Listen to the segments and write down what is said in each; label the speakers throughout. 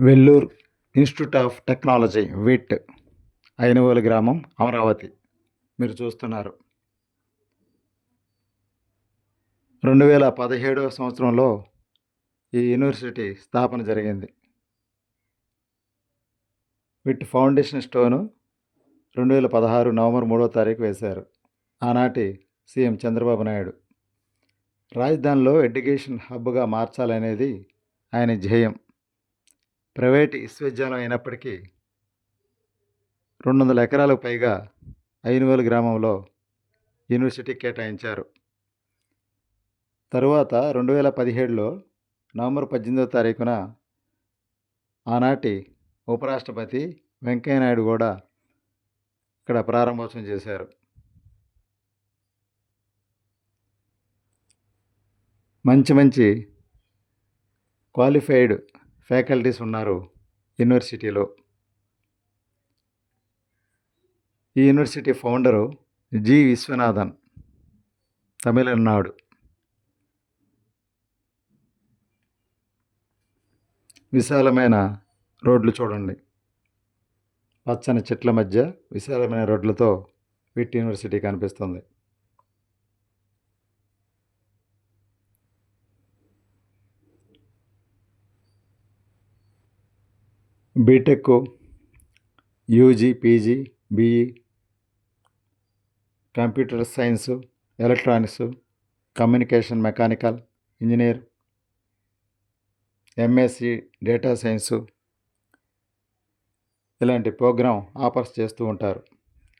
Speaker 1: Vellore Institute of Technology VIT Ainavolu గ్రామం అమరావతి. మీరు చూస్తున్నారు. రెండు వేల పదిహేడవ సంవత్సరంలో ఈ యూనివర్సిటీ స్థాపన జరిగింది. విట్ ఫౌండేషన్ స్టోను రెండు వేల పదహారు నవంబర్ మూడో తారీఖు వేశారు. ఆనాటి సీఎం చంద్రబాబు నాయుడు. రాజధానిలో ఎడ్యుకేషన్ హబ్గా మార్చాలనేది ఆయన ధ్యేయం. ప్రైవేట్ విశ్వవిద్యాలయం అయినప్పటికీ రెండు వందల ఎకరాలకు పైగా ఐనువేలు గ్రామంలో యూనివర్సిటీ కేటాయించారు. తరువాత రెండు వేల పదిహేడులో నవంబర్ పద్దెనిమిదవ తారీఖున ఆనాటి ఉపరాష్ట్రపతి వెంకయ్యనాయుడు కూడా ఇక్కడ ప్రారంభోత్సవం చేశారు. మంచి మంచి క్వాలిఫైడ్ ఫ్యాకల్టీస్ ఉన్నారు యూనివర్సిటీలో. ఈ university founder G Viswanathan Tamil Nadu విశాలమైన రోడ్లు చూడండి. పచ్చని చెట్ల మధ్య విశాలమైన రోడ్లతో విట్ యూనివర్సిటీ కనిపిస్తుంది. BTech UG PG BE computer science electronics communication mechanical engineer MSc data science ఇలాంటి ప్రోగ్రాం ఆఫర్స్ చేస్తూ ఉంటారు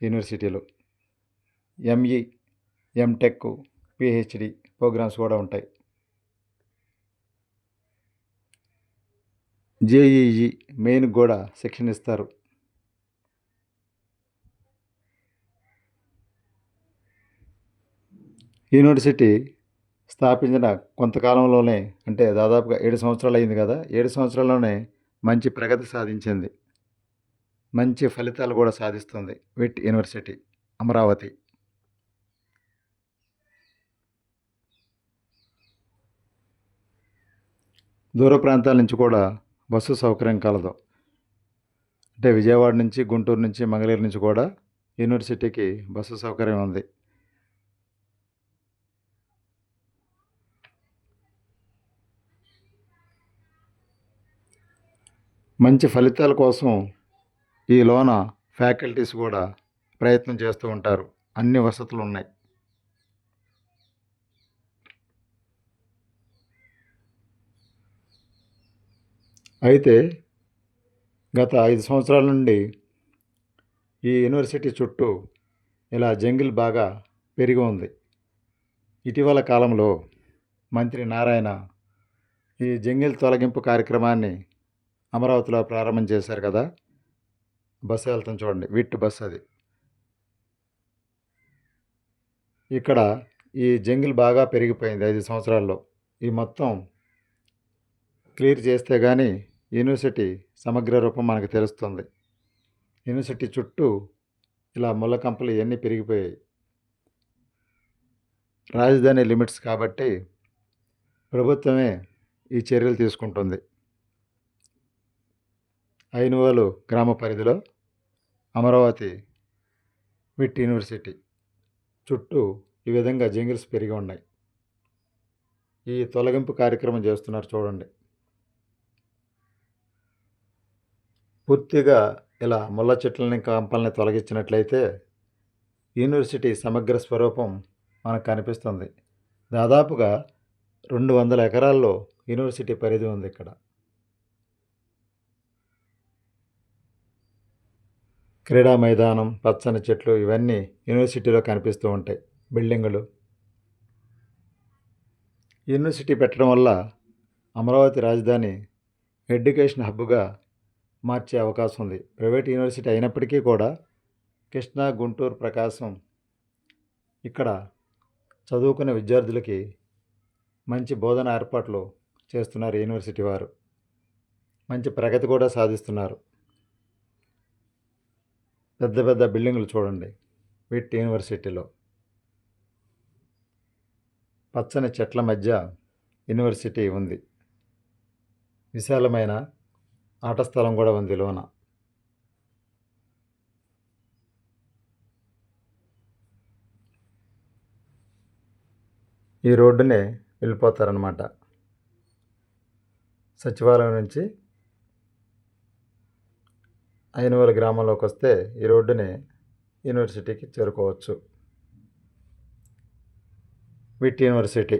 Speaker 1: యూనివర్సిటీలు. ఎంఈ ఎంటెక్ పిహెచ్డి ప్రోగ్రామ్స్ కూడా ఉంటాయి. జేఈఈ మెయిన్ కూడా శిక్షణ ఇస్తారు. యూనివర్సిటీ స్థాపించిన కొంతకాలంలోనే అంటే దాదాపుగా ఏడు సంవత్సరాలు అయింది కదా ఏడు సంవత్సరాల్లోనే మంచి ప్రగతి సాధించింది. మంచి ఫలితాలు కూడా సాధిస్తుంది విట్ యూనివర్సిటీ అమరావతి. దూర ప్రాంతాల నుంచి కూడా బస్సు సౌకర్యం కలదు. అంటే విజయవాడ నుంచి గుంటూరు నుంచి మంగళగిరి నుంచి కూడా యూనివర్సిటీకి బస్సు సౌకర్యం ఉంది. మంచి ఫలితాల కోసం ఈ లోన ఫ్యాకల్టీస్ కూడా ప్రయత్నం చేస్తూ ఉంటారు. అన్ని వసతులు ఉన్నాయి. అయితే గత ఐదు సంవత్సరాల నుండి ఈ యూనివర్సిటీ చుట్టూ ఇలా జంగిల్ బాగా పెరిగి ఉంది. ఇటీవల కాలంలో మంత్రి నారాయణ ఈ జంగిల్ తొలగింపు కార్యక్రమాన్ని అమరావతిలో ప్రారంభం చేశారు కదా. బస్సు వెళ్తాం చూడండి. విట్ బస్ అది. ఇక్కడ ఈ జంగిల్ బాగా పెరిగిపోయింది ఐదు సంవత్సరాల్లో. ఈ మొత్తం క్లియర్ చేస్తే కానీ యూనివర్సిటీ సమగ్ర రూపం మనకు తెలుస్తుంది. యూనివర్సిటీ చుట్టూ ఇలా ముళ్ళ కంపలు ఇవన్నీ పెరిగిపోయాయి. రాజధాని లిమిట్స్ కాబట్టి ప్రభుత్వమే ఈ చర్యలు తీసుకుంటుంది. ఐనువోలు గ్రామ పరిధిలో అమరావతి విట్ యూనివర్సిటీ చుట్టూ ఈ విధంగా జింగిల్స్ పెరిగి ఉన్నాయి. ఈ తొలగింపు కార్యక్రమం చేస్తున్నారు చూడండి. పూర్తిగా ఇలా ముళ్ళ చెట్లని కంపల్ని తొలగించినట్లయితే యూనివర్సిటీ సమగ్ర స్వరూపం మనకు కనిపిస్తుంది. దాదాపుగా రెండు వందల ఎకరాల్లో యూనివర్సిటీ పరిధి ఉంది ఇక్కడ. క్రీడా మైదానం పచ్చని చెట్లు ఇవన్నీ యూనివర్సిటీలో కనిపిస్తూ ఉంటాయి బిల్డింగులు. యూనివర్సిటీ పెట్టడం వల్ల అమరావతి రాజధాని ఎడ్యుకేషన్ హబ్గా మార్చే అవకాశం ఉంది. ప్రైవేట్ యూనివర్సిటీ అయినప్పటికీ కూడా కృష్ణా గుంటూరు ప్రకాశం ఇక్కడ చదువుకునే విద్యార్థులకి మంచి బోధన ఏర్పాట్లు చేస్తున్నారు యూనివర్సిటీ వారు. మంచి ప్రగతి కూడా సాధిస్తున్నారు. పెద్ద పెద్ద బిల్డింగులు చూడండి విట్ యూనివర్సిటీలో. పచ్చని చెట్ల మధ్య యూనివర్సిటీ ఉంది. విశాలమైన ఆట స్థలం కూడా ఉంది లోన. ఈ రోడ్డునే వెళ్ళిపోతారనమాట సచివాలయం నుంచి అయినవల గ్రామంలోకి వస్తే ఈ రోడ్డుని యూనివర్సిటీకి చేరుకోవచ్చు. VIT university.